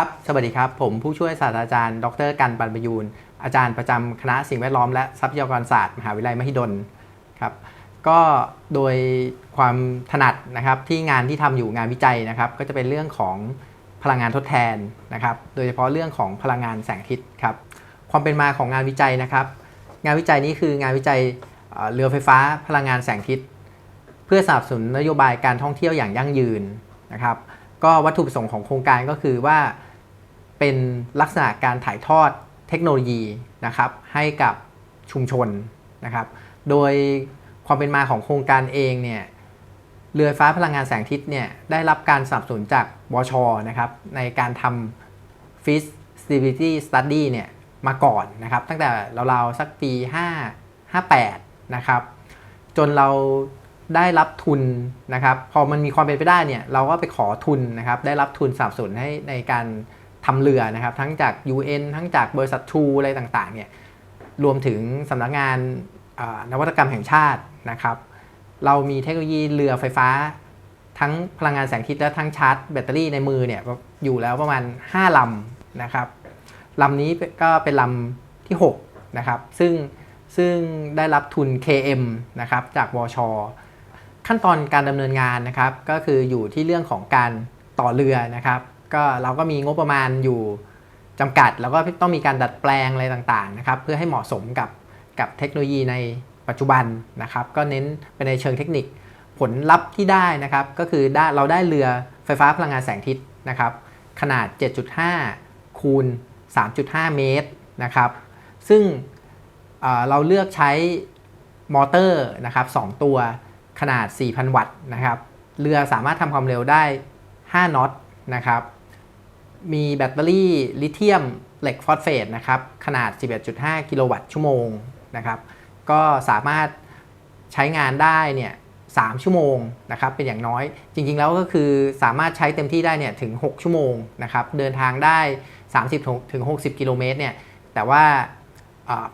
ครับ สวัสดีครับ ผมผู้ช่วยศาสตราจารย์ ดรกันปันประยูน อาจารย์ประจำคณะสิ่งแวดล้อมและทรัพยากรศาสตร์ มหาวิทยาลัยมหิดลครับ ก็โดยความถนัดนะครับที่งานที่ทำอยู่งานวิจัยนะครับ ก็จะเป็นเรื่องของพลังงานทดแทนนะครับ โดยเฉพาะเรื่องของพลังงานแสงอาทิตย์ครับ ความเป็นมาของงานวิจัยนะครับ งานวิจัยนี้คืองานวิจัยเอ่อเรือไฟฟ้าพลังงานแสงอาทิตย์ เพื่อสนับสนุนนโยบายการท่องเที่ยวอย่างยั่งยืนนะครับก็วัตถุประสงค์ของโครงการก็คือว่า เป็นลักษณะการถ่ายทอดเทคโนโลยีนะครับให้กับชุมชนนะครับ โดยความเป็นมาของโครงการเองเนี่ยเรือไฟฟ้าพลังงานแสงอาทิตย์เนี่ยได้รับการสนับสนุนจากวชนะครับในการทำ feasibility study เนี่ยมาก่อนนะครับ ตั้งแต่ราวๆสักปี 5 58 นะครับ จนเราได้รับทุนนะครับ พอมันมีความเป็นไปได้เนี่ยเราก็ไปขอทุนนะครับ ได้รับทุนสนับสนุนให้ในการ ทำเรือนะครับ ทั้งจาก UN ทั้งจากบริษัททรูอะไรต่างๆเนี่ยรวมถึงสำนักงานนวัตกรรมแห่งชาตินะครับ เรามีเทคโนโลยีเรือไฟฟ้า ทั้งพลังงานแสงอาทิตย์และทั้งชาร์จแบตเตอรี่ในมือเนี่ยอยู่แล้วประมาณ 5 ลำนะครับลำนี้ก็เป็นลำที่ 6 นะครับ ซึ่งซึ่งได้รับทุน KM นะครับจากวช ขั้นตอนการดำเนินงานนะครับ ก็คืออยู่ที่เรื่องของการต่อเรือนะครับ ก็เราก็มีงบประมาณอยู่จำกัด แล้วก็ต้องมีการดัดแปลงอะไรต่างๆนะครับเพื่อให้เหมาะสมกับกับเทคโนโลยีในปัจจุบันนะครับ ก็เน้นไปในเชิงเทคนิคผลลัพธ์ที่ได้นะครับ ก็คือได้เราได้เรือไฟฟ้าพลังงานแสงอาทิตย์นะครับ ขนาด 7.5 คูณ 3.5 เมตรนะครับ ซึ่งเเราเลือกใช้มอเตอร์นะครับ2ตัวขนาด 4,000 วัตต์นะครับ เรือสามารถทำความเร็วได้ 5 น็อตนะครับ มีแบตเตอรี่ลิเธียมเหล็กฟอสเฟตนะครับขนาด 11.5 กิโลวัตต์ชั่วโมงนะครับก็สามารถใช้งานได้เนี่ย3ชั่วโมงนะครับเป็นอย่างน้อยจริงๆแล้วก็คือสามารถใช้เต็มที่ได้เนี่ยถึง 6 ชั่วโมงนะครับเดินทางได้ 30ถึง60 กิโลเมตรเนี่ยแต่ว่า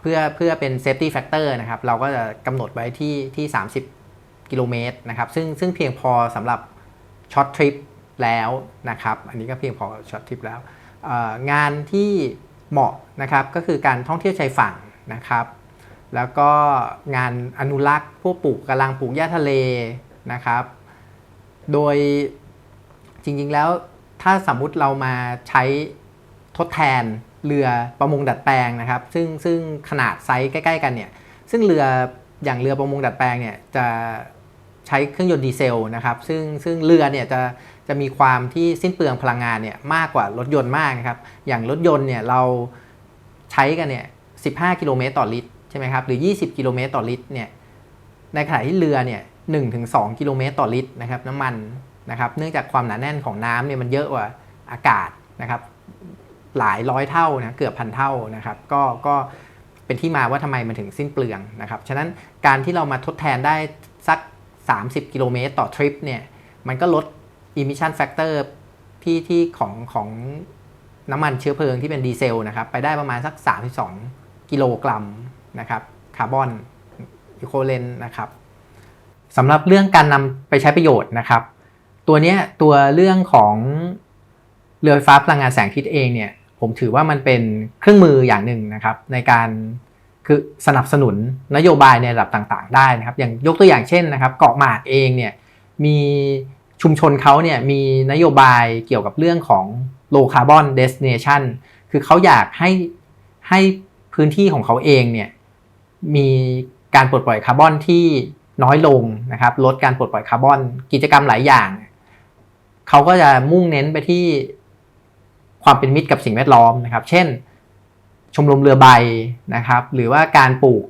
เพื่อเพื่อเป็น safety factor นะครับเราก็จะกำหนดไว้ที่ที่ 30 กิโลเมตรนะครับซึ่งซึ่งเพียงพอสำหรับช็อตทริป แล้วนะครับ อันนี้ก็เพียงพอช็อตทริปแล้ว งานที่เหมาะนะครับก็คือการท่องเที่ยวชายฝั่งนะครับ แล้วก็งานอนุรักษ์พวกปลูกกำลังปลูกหญ้าทะเลนะครับ โดยจริงๆแล้วถ้าสมมุติเรามาใช้ทดแทนเรือประมงดัดแปลงนะครับ ซึ่งซึ่งขนาดไซส์ใกล้ ๆ กันเนี่ยซึ่งเรืออย่างเรือประมงดัดแปลงเนี่ยจะ ใช้เครื่องยนต์ดีเซลนะครับซึ่งซึ่งเรือเนี่ยจะจะมีความที่สิ้นเปลืองพลังงานเนี่ยมากกว่ารถยนต์มากนะครับอย่างรถยนต์เนี่ยเราใช้กันเนี่ย15 กิโลเมตรต่อลิตรใช่ไหมครับหรือ 20 กิโลเมตรต่อลิตรเนี่ยในขณะที่เรือเนี่ย1-2 กิโลเมตรต่อลิตรนะครับน้ำมันนะครับเนื่องจากความหนาแน่นของน้ำเนี่ยมันเยอะกว่าอากาศนะครับหลายร้อยเท่านะเกือบพันเท่านะครับก็ก็เป็นที่มาว่าทำไมมันถึงสิ้นเปลืองนะครับ ฉะนั้นการที่เรามาทดแทนได้สัก 30 กิโลเมตรต่อทริปเนี่ยมันก็ลด emission factor ที่ที่ของของน้ำมันเชื้อเพลิงที่เป็นดีเซลนะครับไปได้ประมาณสัก 32 กิโลกรัมนะครับคาร์บอนอีโคเลนนะครับสำหรับเรื่องการนำไปใช้ประโยชน์นะครับ ตัวเนี้ยตัวเรื่องของเรือไฟฟ้าพลังงานแสงอาทิตย์เองเนี่ยผมถือว่ามันเป็นเครื่องมืออย่างหนึ่งนะครับในการ คือสนับสนุนนโยบายในระดับต่างๆ ได้นะครับ อย่างยกตัวอย่างเช่นนะครับ เกาะหมากเองเนี่ยมีชุมชนเขาเนี่ยมีนโยบายเกี่ยวกับเรื่องของ low carbon destination คือเขาอยากให้ให้พื้นที่ของเขาเองเนี่ยมีการปลดปล่อยคาร์บอนที่น้อยลงนะครับ ลดการปลดปล่อยคาร์บอนกิจกรรมหลายอย่างเขาก็จะมุ่งเน้นไปที่ความเป็นมิตรกับสิ่งแวดล้อมนะครับ เช่น ชมรมเรือใบนะครับ หรือว่าการปลูก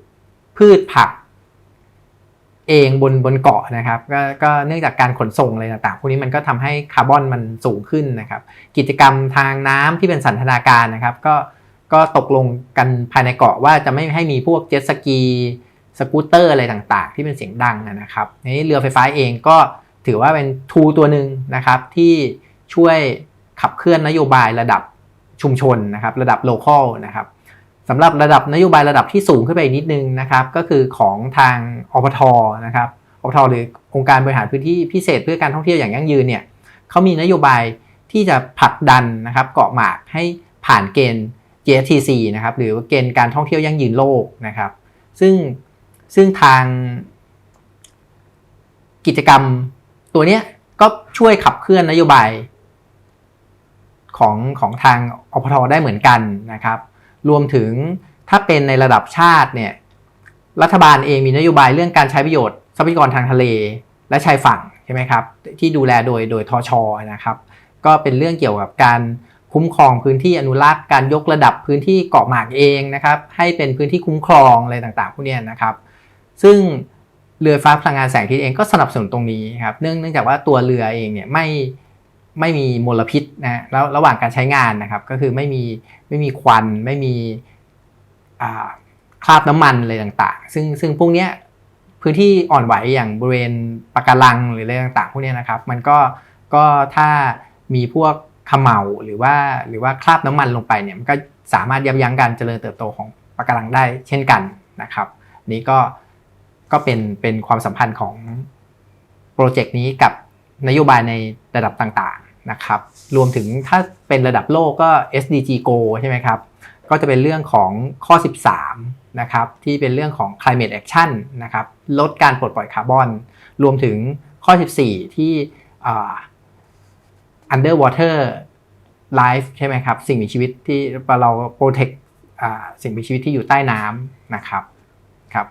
พืชผักเองบนบนเกาะนะครับก็ก็เนื่องจากการขนส่งอะไรต่างๆพวกนี้มันก็ทำให้คาร์บอนมันสูงขึ้นนะครับ กิจกรรมทางน้ำที่เป็นสันทนาการนะครับ ก็ก็ตกลงกันภายในเกาะว่าจะไม่ให้มีพวกเจ็ตสกีสกูตเตอร์อะไรต่างๆ ที่เป็นเสียงดังนะครับนี้เรือไฟฟ้าเองก็ถือว่าเป็นทูตัวหนึ่งนะครับ ที่ช่วยขับเคลื่อนนโยบายระดับชุมชนนะครับ ระดับโลคอลนะครับ สำหรับระดับนโยบายระดับที่สูงขึ้นไปอีกนิดนึงนะครับ ก็คือของทางอปทนะครับอปทหรือองค์การบริหารพื้นที่พิเศษเพื่อการท่องเที่ยวอย่างยั่งยืนเนี่ยเขามีนโยบายที่จะผลักดันนะครับเกาะหมากให้ผ่านเกณฑ์ GTC นะครับหรือเกณฑ์การท่องเที่ยวยั่งยืนโลกนะครับ ซึ่งซึ่งทางกิจกรรมตัวเนี้ยก็ช่วยขับเคลื่อนนโยบายของของทางอพทได้เหมือนกันนะครับ รวมถึงถ้าเป็นในระดับชาติเนี่ยรัฐบาลเองมีนโยบายเรื่องการใช้ประโยชน์ทรัพยากรทางทะเล และชายฝั่งใช่ไหมครับที่ดูแลโดยโดยทชนะครับก็เป็นเรื่องเกี่ยวกับการคุ้มครองพื้นที่อนุรักษ์การยกระดับพื้นที่เกาะหมากเองนะครับให้เป็นพื้นที่คุ้มครองอะไรต่างๆพวกนี้นะครับ ซึ่งเรือฟ้าพลังงานแสงอาทิตย์เองก็สนับสนุนตรงนี้ครับเนื่องเนื่องจากว่าตัวเรือเองเนี่ยไม่ ไม่มีมลพิษนะแล้วระหว่างการใช้งานนะครับ ก็คือไม่มีไม่มีควันไม่มีคราบน้ำมันอะไรต่างๆ ซึ่งซึ่งพวกเนี้ยพื้นที่อ่อนไหวอย่างบริเวณปะการังหรืออะไรต่างๆ พวกเนี้ยนะครับ มันก็ก็ถ้ามีพวกขมเหลาหรือว่าหรือว่าคราบน้ำมันลงไปเนี่ยมันก็สามารถยับยั้งการเจริญเติบโตของปะการังได้เช่นกันนะครับ นี้ก็ก็เป็นเป็นความสัมพันธ์ของโปรเจกต์นี้กับนโยบายในระดับต่างๆ นะครับรวมถึงถ้าเป็นระดับโลกก็ SDG Go ใช่ไหมครับก็จะเป็นเรื่องของข้อ 13นะครับที่เป็นเรื่องของ climate action นะครับลดการปลดปล่อยคาร์บอน รวมถึงข้อ 14 ที่อ่ underwater life ใช่ไหมครับสิ่งมีชีวิตที่เรา protect สิ่งมีชีวิตที่อยู่ใต้น้ำนะครับครับ